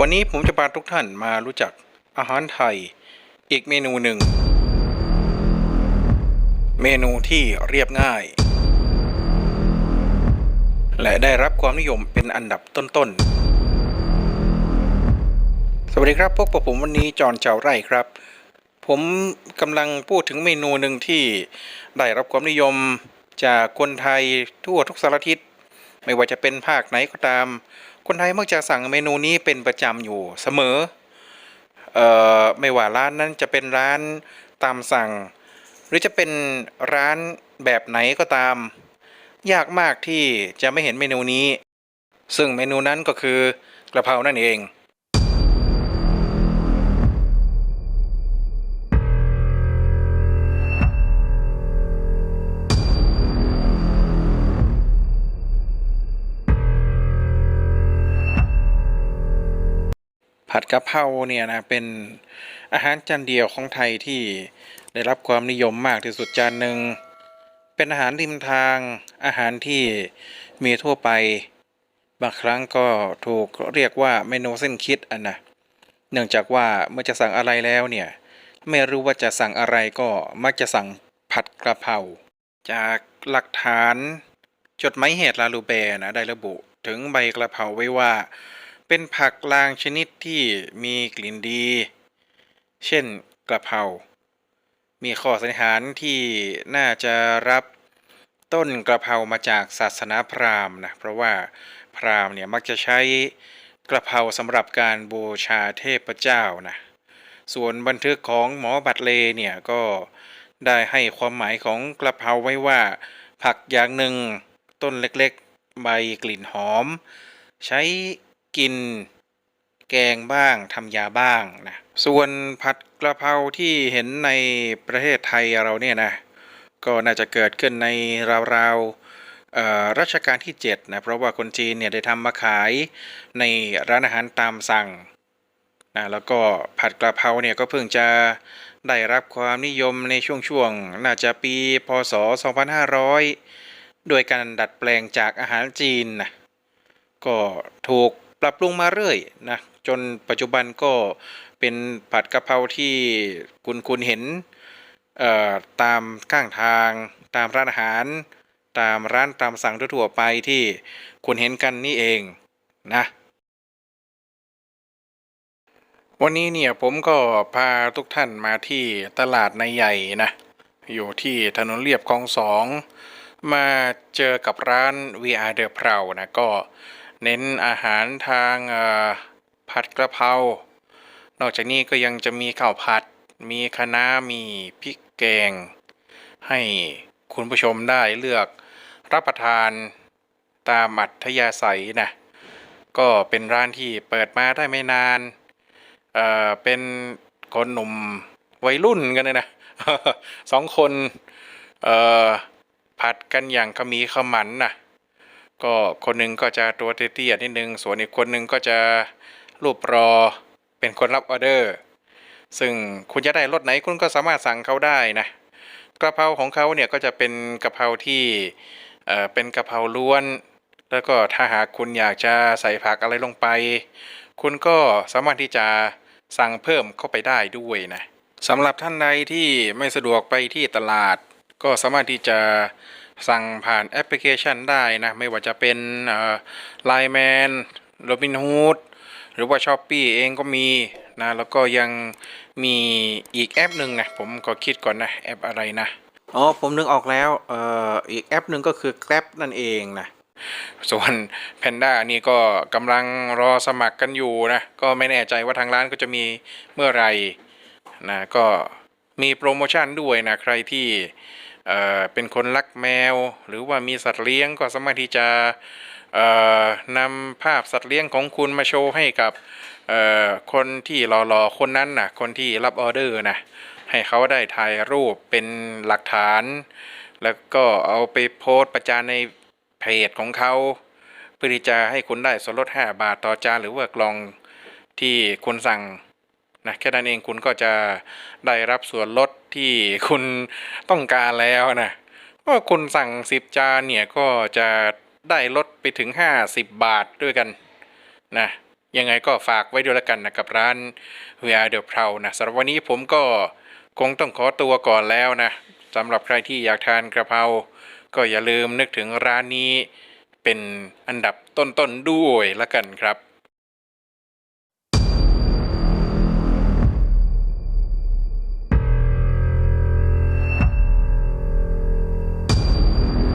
วันนี้ผมจะพาทุกท่านมารู้จักอาหารไทยอีกเมนูหนึ่ง เมนูที่เรียบง่าย และได้รับความนิยมเป็นอันดับต้นๆ สวัสดีครับพบกับผมวันนี้จอนเจ้าไร่ครับ ผมกำลังพูดถึงเมนูหนึ่งที่ได้รับความนิยมจากคนไทยทั่วทุกสารทิศไม่ว่าจะเป็นภาคไหนก็ตาม คนไทยมักจะสั่งเมนูนี้เป็นประจำอยู่เสมอเอ่อไม่ว่าร้านนั้นจะเป็นร้านตามสั่ง หรือจะเป็นร้านแบบไหนก็ตาม ยากมากที่จะไม่เห็นเมนูนี้ ซึ่งเมนูนั้นก็คือกระเพรานั่นเอง ผัดกะเพราเนี่ยนะเป็นอาหารจานเดียวของไทยที่ได้รับความนิยมมากที่สุดจานหนึ่งเป็นอาหารริมทางอาหารที่มีทั่วไป บางครั้งก็ถูกเรียกว่าเมนูเส้นคิดอันนะเนื่องจากว่าเมื่อจะสั่งอะไรแล้วเนี่ยไม่รู้ว่าจะสั่งอะไรก็มักจะสั่งผัดกระเพราจากหลักฐานจดหมายเหตุลาลูเบร์นะได้ระบุถึงใบกระเพราไว้ว่า เป็นผักลางชนิดที่มีกลิ่นดี เช่นกระเพรา มีข้อสันนิษฐานที่น่าจะรับต้นกระเพรามาจากศาสนาพราหมณ์นะ เพราะว่าพราหมณ์เนี่ยมักจะใช้กระเพราสำหรับการบูชาเทพเจ้านะ ส่วนบันทึกของหมอบัตเลเนี่ยก็ได้ให้ความหมายของกระเพราไว้ว่า ผักอย่างหนึ่งต้นเล็กๆ ใบกลิ่นหอม ใช้ กินแกงบ้างทำยาบ้างนะส่วนผัดกระเพราที่เห็นในประเทศไทยเราเนี่ยนะก็น่าจะเกิดขึ้นในราวๆรัชกาลที่7นะเพราะว่าคนจีนเนี่ยได้ทำมาขายในร้านอาหารตามสั่งนะแล้วก็ผัดกระเพราเนี่ยก็เพิ่งจะได้รับความนิยมในช่วงๆน่าจะปีพศ 2500 โดยการดัดแปลงจากอาหารจีนนะก็ถูก ปรับปรุงมาเรื่อยนะจนปัจจุบันก็เป็นผัดกะเพราที่คุณคุณเห็นตามข้างทาง ตามร้านอาหาร ตามร้านตามสั่งทั่วไปที่คุณเห็นกันนี่เองนะ วันนี้เนี่ยผมก็พาทุกท่านมาที่ตลาดในใหญ่นะอยู่ที่ถนนเรียบคลองสองมาเจอกับร้าน VR The p r o u นะก็ เน้นอาหารทางผัดกระเพรานอกจากนี้ก็ยังจะมีข้าวผัด มีคะน้ามีพริกแกง ให้คุณผู้ชมได้เลือกรับประทานตามอัธยาศัยนะ ก็เป็นร้านที่เปิดมาได้ไม่นาน เอ่อ เป็นคนหนุ่มวัยรุ่นกันเลยนะสองคน เอ่อ ผัดกันอย่างขมีขมันนะ ก็คนหนึ่งก็จะตัวเตี้ยๆนิดนึง ส่วนอีกคนหนึ่งก็จะรูปรอเป็นคนรับออเดอร์ ซึ่งคุณจะได้รสไหนคุณก็สามารถสั่งเขาได้นะกระเพราของเขาเนี่ยก็จะเป็นกระเพราที่เอ่อเป็นกระเพราล้วน แล้วก็ถ้าหากคุณอยากจะใส่ผักอะไรลงไป คุณก็สามารถที่จะสั่งเพิ่มเข้าไปได้ด้วยนะสำหรับท่านใดที่ไม่สะดวกไปที่ตลาด ก็สามารถที่จะ สั่งผ่านแอปพลิเคชันได้นะ ไม่ว่าจะเป็นไลน์แมนโรบินฮูดหรือว่าช้อปปีเองก็มีนะ แล้วก็ยังมีอีกแอปหนึ่งนะ ผมก็คิดก่อนนะแอปอะไรนะ อ๋อ ผมนึกออกแล้วเอ่ออีกแอปหนึ่งก็คือ Grab นั่นเองนะส่วน Panda นี่ก็กำลังรอสมัครกันอยู่นะ ก็ไม่แน่ใจว่าทางร้านก็จะมีเมื่อไหร่นะ ก็มีโปรโมชั่นด้วยนะ ใครที่ เป็นคนรักแมว หรือว่ามีสัตว์เลี้ยงก็สามารถที่จะนำภาพสัตว์เลี้ยงของคุณมาโชว์ให้กับคนที่รอๆคนนั้นนะคนที่รับออเดอร์นะให้เขาได้ถ่ายรูปเป็นหลักฐาน แล้วก็เอาไปโพสต์ประจานในเพจของเขาเพื่อที่จะให้คุณได้ส่วนลด 5 บาทต่อจานหรือว่ากล่องที่คุณสั่งนะแค่นั้นเองคุณก็จะได้รับส่วนลด ที่คุณต้องการแล้วนะว่าคุณสั่ง 10 จานเนี่ยก็จะได้ลดไปถึง 50 บาทด้วยกันนะยังไงก็ฝากไว้ด้วยละกันนะกับร้าน VR The p r o u นะสำหรับวันนี้ผมก็คงต้องขอตัวก่อนแล้วนะสำหรับใครที่อยากทานกระเพราก็อย่าลืมนึกถึงร้านนี้เป็นอันดับต้นๆด้วยละกันครับ